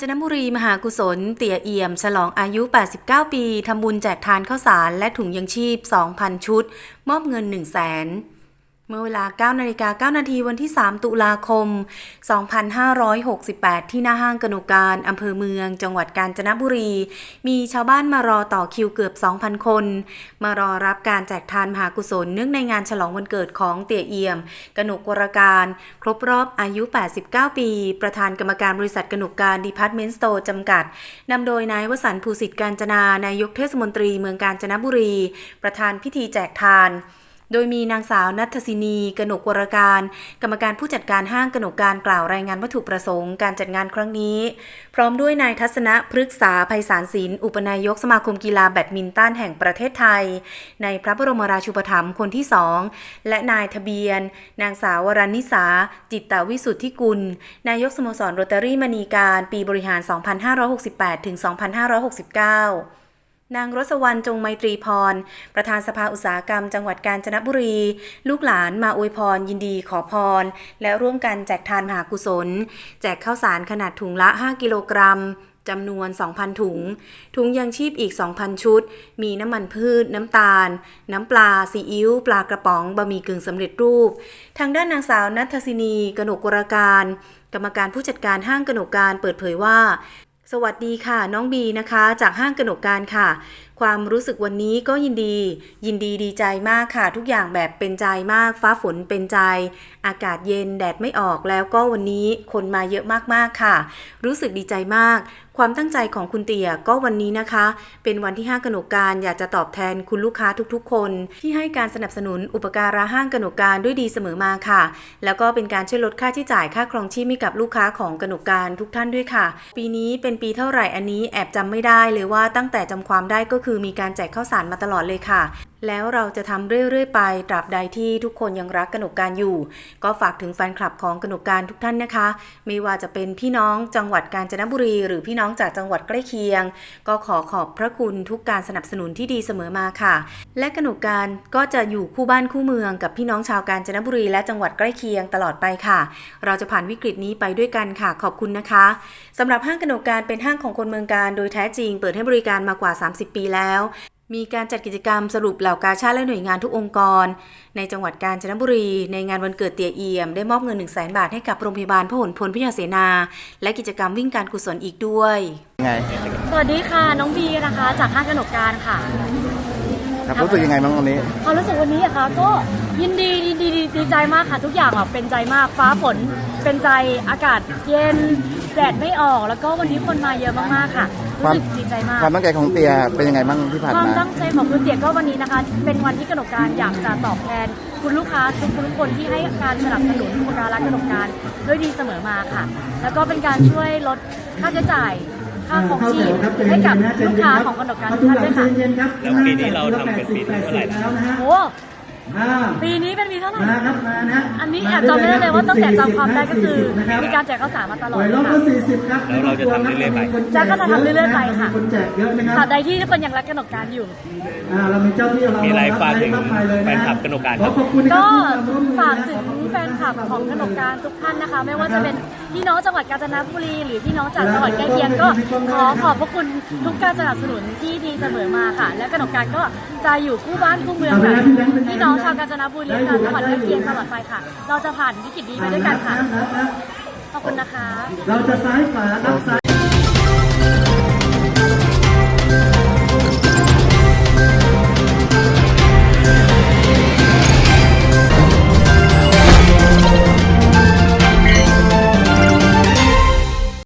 จนบุรีมหากุศล เตี่ยเอี่ยม ฉลองอายุ 89 ปี ทำบุญแจกทานข้าวสารและถุงยังชีพ 2,000 ชุด มอบเงิน 1 0 0 0 0แสน เมื่อเวลา9นาฬิกา9นาทีวันที่ 3 ตุลาคม 2568 ที่หน้าห้างกนกการอำเภอเมือง จังหวัดกาญจนบุรี มีชาวบ้านมารอต่อคิวเกือบ 2,000 คน มารอรับการแจกทานมหากุศลเนื่องในงานฉลองวันเกิดของเตี่ยเอี่ยม กนุกวรการ ครบรอบอายุ 89 ปี ประธานกรรมการบริษัทกนกการดีพาร์ตเมนต์สโตร์จำกัด นำโดยนายวสันต์ภูสิทธิ์การจนา นายกเทศมนตรีเมืองกาญจนบุรี ประธานพิธีแจกทาน โดยมีนางสาวนัทศินี กนกวรการ กรรมการผู้จัดการห้างกนกการกล่าวรายงานวัตถุประสงค์การจัดงานครั้งนี้ พร้อมด้วยนายทัศนะพฤกษาภัยสารศิลป์อุปนายกสมาคมกีฬาแบดมินตันแห่งประเทศไทย ในพระบรมราชูปถัมภ์คนที่สองและนายทะเบียน นางสาววรันนิสา จิตตวิสุทธิกุล นายกสโมสรโรตารี่มณีการ ปีบริหาร 2568ถึง2569 นางรสวรรณจงไมตรีพร ประธานสภาอุตสาหกรรมจังหวัดกาญจนบุรี ลูกหลานมาอวยพร ยินดีขอพร และร่วมกันแจกทานมหากุศล แจกข้าวสารขนาดถุงละ 5 กิโลกรัมจำนวน 2,000 ถุง ถุงยังชีพอีก 2,000 ชุด มีน้ำมันพืช น้ำตาล น้ำปลา ซีอิ๊ว ปลากระป๋อง บะหมี่กึ่งสำเร็จรูป ทางด้านนางสาวนัทศินี กนกวรการ กรรมการผู้จัดการห้างกนกการเปิดเผยว่า สวัสดีค่ะ น้องบีนะคะ จากห้างกนกการค่ะ ความรู้สึกวันนี้ก็ยินดี ยินดีดีใจมากค่ะ ทุกอย่างแบบเป็นใจมาก ฟ้าฝนเป็นใจ อากาศเย็นแดดไม่ออกแล้วก็วันนี้คนมาเยอะมากๆค่ะ รู้สึกดีใจมาก ความตั้งใจของคุณเตี่ยก็วันนี้นะคะ เป็นวันที่ห้างกนกการอยากจะตอบแทนคุณลูกค้าทุกๆ คน ที่ให้การสนับสนุนอุปการะห้างกนกการด้วยดีเสมอมาค่ะ แล้วก็เป็นการช่วยลดค่าใช้จ่ายค่าครองชีพให้กับลูกค้าของกนกการทุกท่านด้วยค่ะ ปีนี้เป็นปีเท่าไหร่อันนี้แอบจำไม่ได้เลยว่าตั้งแต่จำความได้ก็คือคือมีการแจกข้าวสารมาตลอดเลยค่ะ แล้วเราจะทำเรื่อย ๆ ไปตราบใดที่ทุกคนยังรักกนกการอยู่ ก็ฝากถึงแฟนคลับของกนกการทุกท่านนะคะ ไม่ว่าจะเป็นพี่น้องจังหวัดกาญจนบุรี หรือพี่น้องจากจังหวัดใกล้เคียง ก็ขอขอบพระคุณทุกการสนับสนุนที่ดีเสมอมาค่ะ และกนกการก็จะอยู่คู่บ้านคู่เมืองกับพี่น้องชาวกาญจนบุรี และจังหวัดใกล้เคียงตลอดไปค่ะ เราจะผ่านวิกฤตนี้ไปด้วยกันค่ะ ขอบคุณนะคะสำหรับห้างกนกการเป็นห้างของคนเมืองการโดยแท้จริง เปิดให้บริการมากว่า 30 ปีแล้ว มีการจัดกิจกรรมสรุปเหล่ากาชาติและหน่วยงานทุกองค์กร ในจังหวัดกาญจนบุรี ในงานวันเกิดเตียเอี่ยม ได้มอบเงิน 1 0 0 0 0แบาทให้กับโรงพยาบาลพหลพลพิทยาเสนา และกิจกรรมวิ่งการกุศลอีกด้วย ไง สวัสดีค่ะ น้องบีนะคะ จากห้างกนกการค่ะ ครับรู้สึกยังไงบ้างวันนี้ความรู้สึกวันนี้อะคะก็ยินดีดีดีดีดีใจมากค่ะ ทุกอย่างแบบเป็นใจมากฟ้าฝนเป็นใจอากาศเย็นแดดไม่ออกแล้วก็วันนี้คนมาเยอะมากๆค่ะรู้สึกดีใจมากความตั้งใจของเตียเป็นยังไงบ้างที่ผ่านความมาตั้งใจของคุณเตี๋ยก็วันนี้นะคะ เป็นวันที่กนกการอยากจะตอบแทน คุณลูกค้าทุกทุกคนที่ให้การสนับสนุนอุปการะกนกการด้วยดีเสมอมาค่ะ แล้วก็เป็นการช่วยลดค่าใช้จ่าย ค่าของชีพให้กับลูกค้าของกนกการทุกท่านด้วยค่ะ แล้วปีนี้เราทำเป็นปีที่เท่าไหร่แล้วโอ้ ปีนี้เป็นปีเท่าไหร่อันนี้แอบจำไม่ได้เลยว่าตั้งแต่จำความได้ก็คือ มีการแจกข้าวสารมาตลอดเลยค่ะแล้วเราจะทำเรื่อยๆไปจ๊ะก็จะทำเรื่อยๆไปค่ะคนแจกเยอะนะครับตราบใดที่ทุกคนยังรักกนกการอยู่อ่าเรามีเจ้าที่เรามีอะไรฝากถึงรับไปเลยะแฟนคลับกนกการขครัอบขอบคุณนะคก็รับที่ร่วมมือฝากนะถึงแฟนคลับของกนกการทุกท่านนะคะ ไม่ว่าจะเป็นพี่น้องจังหวัดกาญจนบุรีหรือพี่น้องจากจังหวัดใกล้เคียงก็ขอขอบพระคุณทุกการสนับสนุนที่ดีเสมอมาค่ะ และกนกการก็ จะอยู่คู่บ้านคู่เมืองกับพี่น้องชาวกาญจนบุรีและจังหวัดใกล้เคียงตลอดไปค่ะ เราจะผ่านวิกฤตนี้ไปด้วยกันค่ะ ขอบคุณนะคะ เราจะซ้ายขวาครับซ้าย